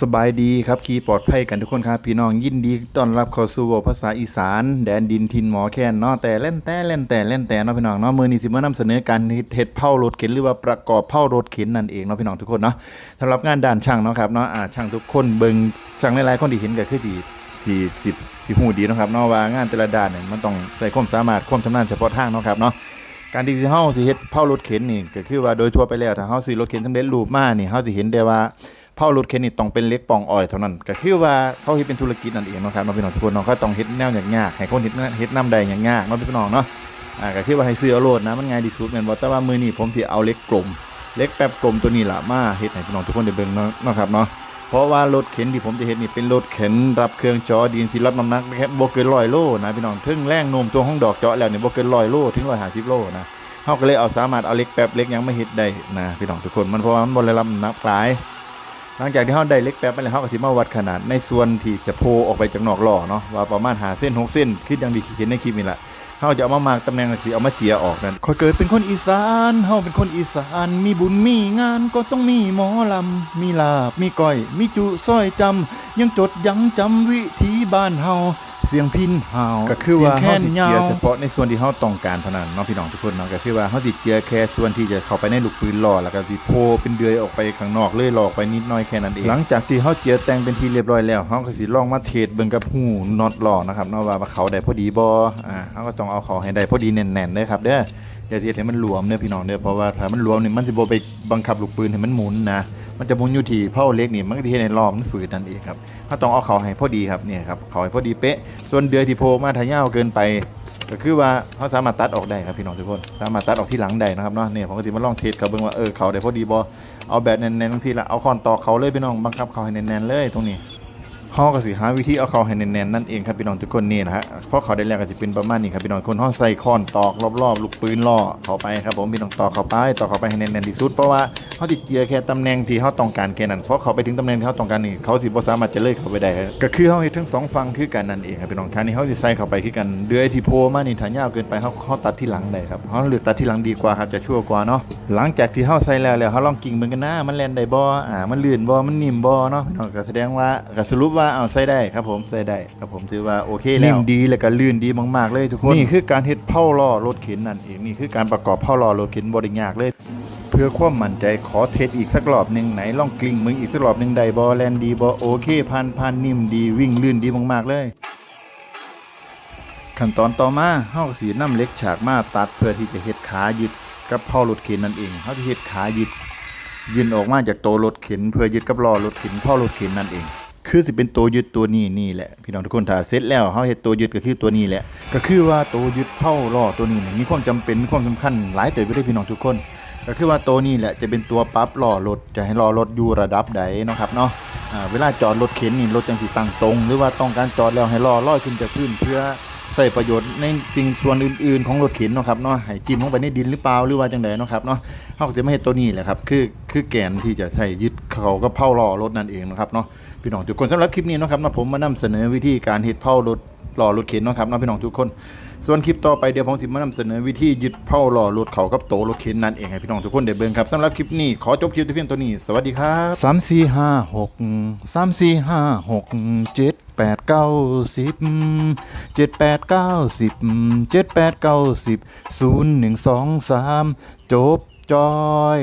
สบายดีครับขี่ปลอดภัยกันทุกคนครับ พี่น้องยินดีต้อนรับเข้าสู่ภาษาอีสาน แดนดินทินหมอแคนเนาะแต่เล่นแต่เล่นแต่เล่นแต่เนาะพี่น้องเนาะมือนี้สิมานำเสนอการเฮ็ดเผารถเข็นหรือว่าประกอบเผารถเข็นนั่นเองเนาะพี่น้องทุกคนเนาะสำหรับงานด้านช่างเนาะครับเนาะอ่าช่างทุกคนเบิ่งช่างหลายๆคนที่เห็นก็คือดีที่สิสิฮู้ดีเนาะครับเนาะว่างานแต่ละด้านเนี่ยมันต้องใส่ความสามารถความชำนาญเฉพาะทางเนาะครับเนาะการที่เฮาสิเฮ็ดเผารถเข็นนี่ก็คือว่าโดยทั่วไปแล้วถ้าเฮาซื้อรถเข็นสำเร็จรูปมานี่เฮาสิเห็นได้ว่า เผารถเข็นนี่ต้องเป็นเล็กปองอ้อยเท่านั้นก็คือว่าเขาเฮ็ดเป็นธุรกิจนั่นเองนะครับเนาะพี่น้องทุกคนเนาะเขาต้องเฮ็ดแนวยากๆให้คนเฮ็ดเฮ็ดนำได้ยากๆเนาะพี่น้องเนาะอ่าก็คือว่าให้ซื้อเอาโลดนะมันง่ายที่สุดแม่นบ่แต่ว่ามื้อนี้ผมสิเอาเล็กกลมเล็กแป๊บกลมตัวนี้ล่ะมาเฮ็ดให้พี่น้องทุกคนได้เบิ่งเนาะครับเนาะเพราะว่ารถเข็นที่ผมจะเฮ็ดนี่เป็นรถเข็นรับเครื่องจอดินที่รับน้ำหนักแค่บ่เกิน100โลนะพี่น้องถึงแรงโน้มตัวของดอกเจาะแล้วเนี่ยบ่เกิน100โลถึง150โลนะเฮาก็เลยเอาสามารถเอาเล็กแป๊บเล็กยังไมาเฮ็ดได้นะพี่น้องทุกคนมันเพราะว่ามันบ่ได้รับน้ำหนักหลาย หลังจากที่เขาได้เล็กแป๊บไปแล้วเขาก็ถิมาวัดขนาดในส่วนที่จะโพล่ออกไปจากนอกล้อเนาะว่าประมาณหาเส้น6เส้นคิดอย่างดีเขียนในคลิปนี่แหละเขาจะเอามามากตำแหน่งที่เอามาเจียออกนั่นคอยเกิดเป็นคนอีสานเขาเป็นคนอีสานมีบุญมีงานก็ต้องมีหมอลำมีลาบมีก้อย มีจุซอยจำยังจดยังจำวิธีบ้านเฮา สียงพินหาวก็คือว่าเฮาสิเจียเฉพาะในส่วนที่เฮาต้องการเท่านั้นเนาะพี่น้องทุกคนเนาะก็คือว่าเฮาสิเจียแค่ส่วนที่จะเข้าไปในลูกปืนล้อแล้วก็สิโพเป็นเดือยออกไปข้างนอกเลยหลอกไปนิดหน่อยแค่นั้นเองหลังจากที่เฮาเจียแต่งเป็นที่เรียบร้อยแล้วเฮาก็สิลองมาเทสเบิ่งกับหูน็อตล้อนะครับเนาะว่าเขาได้พอดีบ่อ่าเฮาก็ต้องเอาเขาให้ได้พอดีแน่นๆเด้อครับเด้ออย่าสิเฮ็ดให้มันหลวมเด้อพี่น้องเด้อเพราะว่าถ้ามันหลวมนี่มันสิบ่ไปบังคับลูกปืนให้มันหมุนนะ มันจะมุนอยู่ที่เผาเล็กนี่มันก็สิเฮ็ดให้ล้อมันฝืดนั่นเองครับเขาต้องเอาเขาให้พอดีครับเนี่ยครับเขาให้พอดีเป๊ะ ส่วนเดือยที่โผล่มาถ้ายาวเกินไป ก็คือว่าเขาสามารถตัดออกได้ครับพี่น้องทุกคนสามารถตัดออกที่หลังได้นะครับเนาะเนี่ยผมก็สิมาลองเทสเขาเบิ่งว่าเออเขาได้พอดีบอเอาแบบแน่นๆบางทีละเอาคอนต่อเขาเลยพี่น้องบังคับเขาให้แน่นๆเลยตรงนี้ เฮาก็สิหาวิธีเอาเขาให้แน่นๆนั่นเองครับพี่น้องทุกคนนี่นะฮะเพราะเขาได้แล้วก็สิเป็นประมาณนี้ครับพี่น้องคนเฮาใส่คอนตอกรอบๆลูกปืนล่อเข้าไปครับผมพี่น้องตอกเข้าไปตอกเข้าไปให้แน่นๆที่สุดเพราะว่าเฮาสิดเจียแค่ตำแหน่งที่เฮาต้องการแค่นั้นเพราะเขาไปถึงตำแหน่งที่เฮาต้องการนี่เขาสิบ่สามารถจะเลยเข้าไปได้ครับก็คือเฮาทั้งสองฝั่งคือกันนั่นเองครับพี่น้องครั้งนี้เฮาสิใส่เข้าไปคือกันเดือยที่โผล่มานี่ถ้ายาวเกินไปเฮาเฮาตัดที่หลังได้ครับเฮาเลือกตัดที่หลังดีกว่าครับจะชั่วกว่าเนาะหลังจากที่เฮาใส่แล้วแล้วเฮาลองกิ่งมันกันนะมันแลนได้บ่อ่ามันลื่นบ่มันนิ่มบ่เนาะก็แสดงว่าก็สรุปว่าเอาใส่ได้ครับผมใส่ได้ครับผมถือว่าโอเคแล้วนิ่มดีแล้วก็ลื่นดีมากๆเลยทุกคนนี่คือการเฮ็ดเผาล้อรถเข็นนั่นเองนี่คือการประกอบเผาล้อรถเข็นบ่ได้ยากเลย เพื่อความมั่นใจขอเทสอีกสักรอบหนึ่งไหนลองกลิ้งมึงอีกสักรอบหนึ่งได้บอแลนดีบอโอเคพันพันนิ่มดีวิ่งลื่นดีมากๆเลยขั้นตอนต่อมาเฮาก็สีน้ำเหล็กฉากมาตัดเพื่อที่จะเฮ็ดขายึดกับพ่อรถเข็นนั่นเองเฮาจะเฮ็ดขายึดยืนออกมาจากตัวรถเข็น เพื่อยึดกับล้อรถเข็นพ่อรถเข็นนั่นเอง คือสิเป็นตัวยึดตัวนี้นี่แหละ พี่น้องทุกคนถ้าเสร็จแล้วเฮาเฮ็ดตัวยึดก็คือตัวนี้แหละ ก็คือว่าตัวยึดเผาล้อตัวนี้มีความจำเป็นมีความสำคัญหลายเติบไปได้พี่น้องทุกคน ก็คือว่าตัวนี้แหละจะเป็นตัวปรั๊บล้อรถจะให้ล้อรถอยู่ระดับใดเนาะครับเนาะเวลาจอดรถเข็นนี่รถจังสิตั้งตรง หรือว่าต้องการจอดแล้วให้ล้อลอยขึ้นจากพื้นเพื่อใส่ประโยชน์ในสิ่งส่วนอื่นๆของรถเข็นนะครับเนาะให้จิ้มลงไปในดินหรือเปล่าหรือว่าจังใดนะครับเนาะเฮาจะไม่เฮ็ดตัวนี้แหละครับ คือคือแกนที่จะใช้ยึด เขากับเผาล้อรถนั่นเองนะครับเนาะพี่น้องทุกคนสำหรับคลิปนี้นะครับเนาะผมมานำเสนอวิธีการเฮ็ดเผารถล้อรถเข็นนะครับนะพี่น้องทุกคน ส่วนคลิปต่อไปเดี๋ยวผมสิมานำเสนอวิธียึดเผาล้อรถเขากับโตรถเข็นนั่นเองให้พี่น้องทุกคนได้เบิ่งครับสำหรับคลิปนี้ขอจบคลิปแต่เพียงตัวนี้ สวัสดีครับสามสี่ห้าหกสามสี่ห้าหกเจ็ดแปดเก้าสิบเจ็ดแปดเก้าสิบเจ็ดแปดเก้าสิบศูนย์หนึ่งสองสามจบจอย